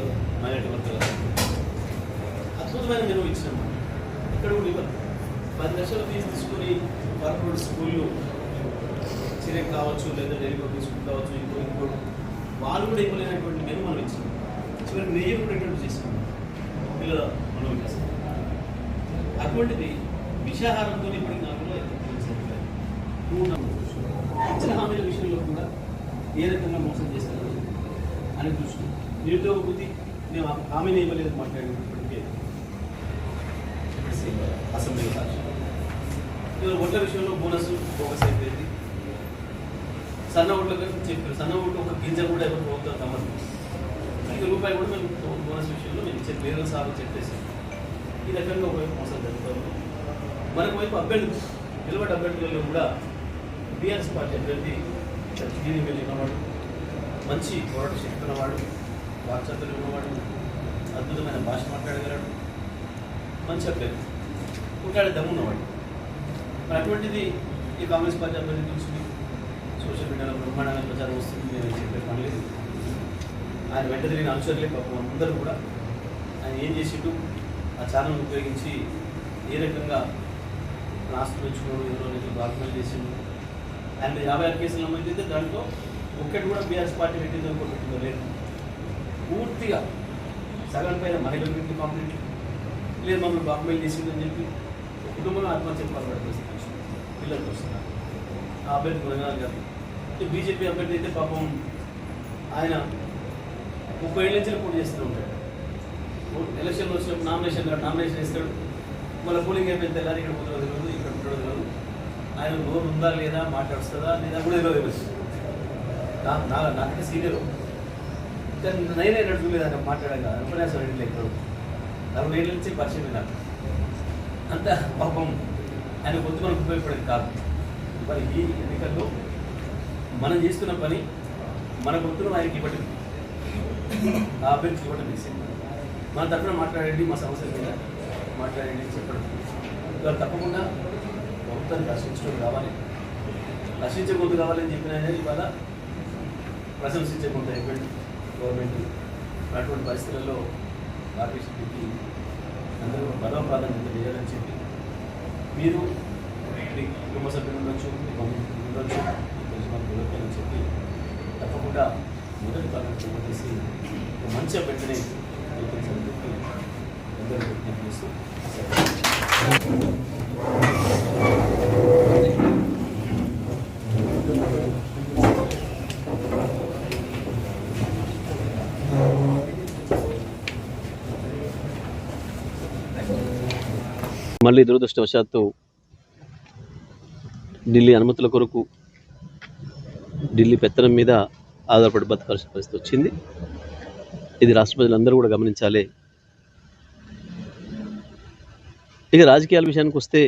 వర్గాలు మైనార్టీ వర్గాలు అద్భుతమైన విలువ ఇచ్చినాం ఇక్కడ కూడా పది లక్షలు ఫీజు తీసుకొని కార్పొరేట్ స్కూళ్ళు చిరే కావచ్చు లేదా డెలివరీ స్కూల్ కావచ్చు ఇంకో ఇంకో. వాళ్ళు కూడా ఇవ్వలేనటువంటి మేము మనం ఇచ్చినాం చివరికి నెయ్యి కూడా ఎటువంటి చేసాం. పిల్లల మనం చేస్తాం అటువంటిది విషాహారంతో నాకు కూడా ఇచ్చిన హామీల విషయంలో కూడా ఏ రకంగా మోసం చేస్తారు అని నిరుద్యోగ బుద్ధి మేము ఆ హామీని ఇవ్వలేదు మాట్లాడినప్పటికే. అసెంబ్లీ ఇవాళ ఓట్ల విషయంలో బోనస్ బోగస్ అయిపోయింది. సన్న ఓట్ల గురించి చెప్పారు. సన్న ఓట్లు ఒక గింజ కూడా ఎవరు ప్రభుత్వం తమ్మదు ఐదు రూపాయలు కూడా మేము బోనస్ విషయంలో మేము ఇచ్చే వేరే సార్లు చెప్పేసాం ఈ రకంగా ఒకవైపు మోసం జరుగుతుంది. మరొక వైపు అభ్యర్థులు నిలబడి అభ్యర్థులలో కూడా బీఆర్ఎస్ పార్టీ అభ్యర్థి దీనికి వెళ్ళినవాడు మంచి పోరాట శక్తి ఉన్నవాడు. వాక్చాతులు ఉన్నవాడు అద్భుతమైన భాష మాట్లాడగలడు. మంచి అభ్యర్థి. కొట్లాడే దమ్ము ఉన్నవాడు. మరి అటువంటిది ఈ కాంగ్రెస్ పార్టీ అభ్యర్థి తీసుకుని సోషల్ మీడియాలో బ్రహ్మాండంగా ప్రచారం వస్తుంది నేను చెప్పే పని లేదు. ఆయన వెంట తిరిగిన అనుచరులే పాపం. అందరూ కూడా ఆయన ఏం చేసిండు ఆ ఛానల్ ఉపయోగించి ఏ రకంగా ఆస్తులు పెంచుకోవడం ఎవరో నుంచి డాక్యుమెంట్ చేసిండు. ఆయన యాభై ఆరు కేసులు నమోదైతే దాంట్లో ఒక్కటి కూడా బీఆర్ఎస్ పార్టీ పెట్టిందో ఇంకోటి పెట్టిందో లేదు పూర్తిగా సగం పైన మహిళల మీద కంప్లీట్ లేదు మమ్మల్ని డాక్యుమెంట్ చేసిందని చెప్పి కుటుంబంలో ఆత్మహత్య పాల్పడే పిల్లలకి వస్తున్నారు. ఆ అభ్యర్థి గుణగారు గారు. బీజేపీ అభ్యర్థి అయితే పాపం ఆయన ముప్పై ఏళ్ళ నుంచి పోటీ చేస్తూ ఉంటాడు. ఎలక్షన్ వచ్చినప్పుడు నామినేషన్ నామినేషన్ ఇస్తాడు. మళ్ళీ పోలింగ్ అయిపోయిన తెల్లారి ఇక్కడ కుదరదు తెలియదు ఇక్కడ ఉండదు తెలియదు ఆయన నోరు ఉందా లేదా మాట్లాడుస్తుందా లేదా కూడా తెలియదు నాకు నాకంటే సీనియర్. కానీ నేనే నడుచుకోలేదు ఆయన మాట్లాడాక ఉపన్యాసం ఇంట్లో ఎక్కడ నలభై ఏళ్ళ నుంచి పరిచయం నాకు అంత పాపం ఆయన పొద్దు మనకు ఉపయోగపడేది కాదు. మరి ఈ ఎన్నికల్లో మనం చేస్తున్న పని మన గుర్తును ఆయనకి ఇవ్వటం. ఆ అభ్యర్థికి ఇవ్వటం తెలిసింది మన తరఫున మాట్లాడండి మా సమస్యల మీద మాట్లాడండి అని చెప్పడం. ఇవాళ తప్పకుండా ప్రభుత్వాన్ని రక్షించడం కావాలి రక్షించే కావాలని చెప్పిన ఇవాళ ప్రశంసించే గొంతు అయిపోయింది. గవర్నమెంట్ అటువంటి పరిస్థితుల్లో పార్టీషన్కి అందరూ పదవ ప్రాధాన్యత చేయాలని చెప్పి మీరు మీ కుటుంబ సభ్యులు ఉండొచ్చు మీ బంధువులు ఉండొచ్చు మీ తెలిసిన చెప్పి తప్పకుండా మొదటి ప్రాధాన్యత చేసి మంచిగా పెట్టినే అభ్యర్థిని గెలిపించాలని చెప్పి అందరూ విజ్ఞప్తి చేస్తూ మళ్ళీ దురదృష్టవశాత్తు ఢిల్లీ అనుమతుల కొరకు ఢిల్లీ పెత్తనం మీద ఆధారపడి బతకాల్సిన పరిస్థితి వచ్చింది. ఇది రాష్ట్ర ప్రజలందరూ కూడా గమనించాలి. ఇక రాజకీయాల విషయానికి వస్తే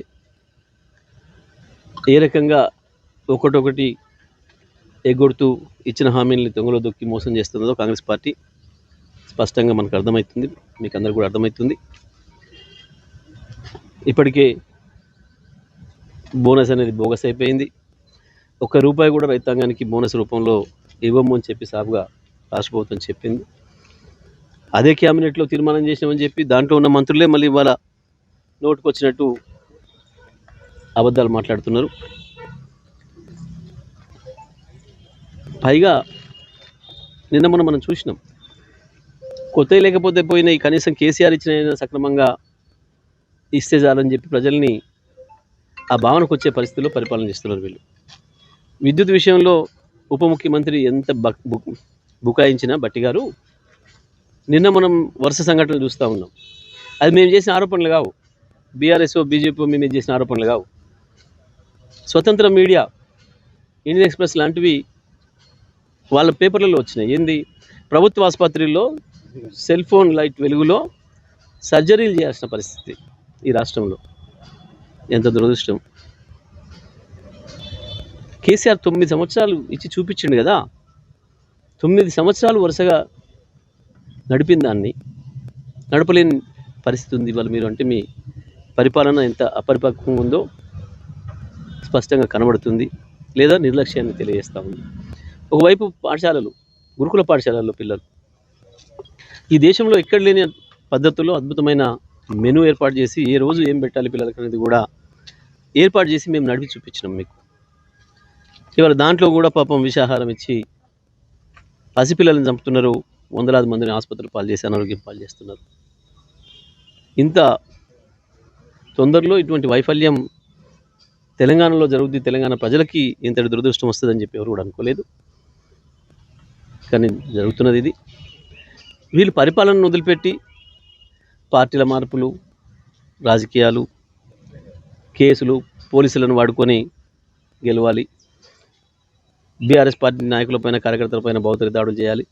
ఏ రకంగా ఒకటొకటి ఎగ్గొడుతూ ఇచ్చిన హామీని దొంగలో దొక్కి మోసం చేస్తున్నదో కాంగ్రెస్ పార్టీ స్పష్టంగా మనకు అర్థమవుతుంది. మీకు అందరికీ కూడా అర్థమవుతుంది. ఇప్పటికే బోనస్ అనేది బోగస్ అయిపోయింది. ఒక్క రూపాయి కూడా రైతాంగానికి బోనస్ రూపంలో ఇవ్వము అని చెప్పి సాఫ్గా రాష్ట్ర ప్రభుత్వం చెప్పింది. అదే క్యాబినెట్లో తీర్మానం చేసినామని చెప్పి దాంట్లో ఉన్న మంత్రులే మళ్ళీ ఇవాళ నోటుకొచ్చినట్టు అబద్ధాలు మాట్లాడుతున్నారు. పైగా నిన్న మనం మనం చూసినాం. కొత్త లేకపోతే పోయినాయి కనీసం కేసీఆర్ ఇచ్చిన సక్రమంగా ఇస్తే చాలని చెప్పి ప్రజల్ని ఆ భావనకు వచ్చే పరిస్థితుల్లో పరిపాలన చేస్తున్నారు వీళ్ళు. విద్యుత్ విషయంలో ఉప ముఖ్యమంత్రి ఎంత బుక్ బుకాయించినా బట్టి గారు నిన్న మనం వరుస సంఘటనలు చూస్తూ ఉన్నాం. అది మేము చేసిన ఆరోపణలు కావు. బీఆర్ఎస్ఓ బీజేపీ మేము చేసిన ఆరోపణలు కావు. స్వతంత్ర మీడియా ఇండియన్ ఎక్స్ప్రెస్ లాంటివి వాళ్ళ పేపర్లలో వచ్చినాయి. ఏంది? ప్రభుత్వ ఆసుపత్రిలో సెల్ ఫోన్ లైట్ వెలుగులో సర్జరీలు చేయాల్సిన పరిస్థితి. ఈ రాష్ట్రంలో. ఎంత దురదృష్టం. కేసీఆర్ తొమ్మిది సంవత్సరాలు ఇచ్చి చూపించిండు కదా. తొమ్మిది సంవత్సరాలు వరుసగా నడిపిన దాన్ని. నడపలేని పరిస్థితి ఉంది ఇవాళ మీరు అంటే మీ పరిపాలన ఎంత అపరిపక్వంగా ఉందో స్పష్టంగా కనబడుతుంది. లేదా నిర్లక్ష్యాన్ని తెలియజేస్తూ ఉంది. ఒకవైపు పాఠశాలలు గురుకుల పాఠశాలల్లో పిల్లలు. ఈ దేశంలో ఎక్కడ లేని పద్ధతుల్లో అద్భుతమైన మెనూ ఏర్పాటు చేసి ఏ రోజు ఏం పెట్టాలి పిల్లలకి అనేది కూడా ఏర్పాటు చేసి మేము నడిపి చూపించినాం మీకు. ఇవాళ దాంట్లో కూడా పాపం విషాహారం ఇచ్చి పసిపిల్లల్ని చంపుతున్నారు. వందలాది మందిని ఆసుపత్రులు పాలు చేసి అనారోగ్యం పాలు చేస్తున్నారు. ఇంత తొందరలో ఇటువంటి వైఫల్యం తెలంగాణలో జరుగుద్ది తెలంగాణ ప్రజలకి ఇంతటి దురదృష్టం వస్తుందని చెప్పి ఎవరు కూడా అనుకోలేదు. కానీ జరుగుతున్నది ఇది. వీళ్ళు పరిపాలనను వదిలిపెట్టి పార్టీల మార్పులు రాజకీయాలు కేసులు పోలీసులను వాడుకొని గెలవాలి. బీఆర్ఎస్ పార్టీ నాయకులపైన కార్యకర్తలపైన భౌతిక దాడులు చేయాలి.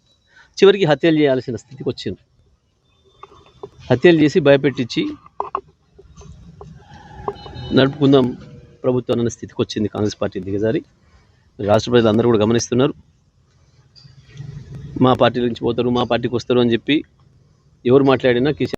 చివరికి హత్యలు చేయాల్సిన స్థితికి వచ్చింది హత్యలు చేసి భయపెట్టించి నడుపుకుందాం ప్రభుత్వం అన్న స్థితికి వచ్చింది కాంగ్రెస్ పార్టీ దిగజారి. రాష్ట్ర ప్రజలు అందరూ కూడా గమనిస్తున్నారు. మా పార్టీ నుంచి పోతారు మా పార్టీకి వస్తారు అని చెప్పి ఎవరు మాట్లాడినా కిషన్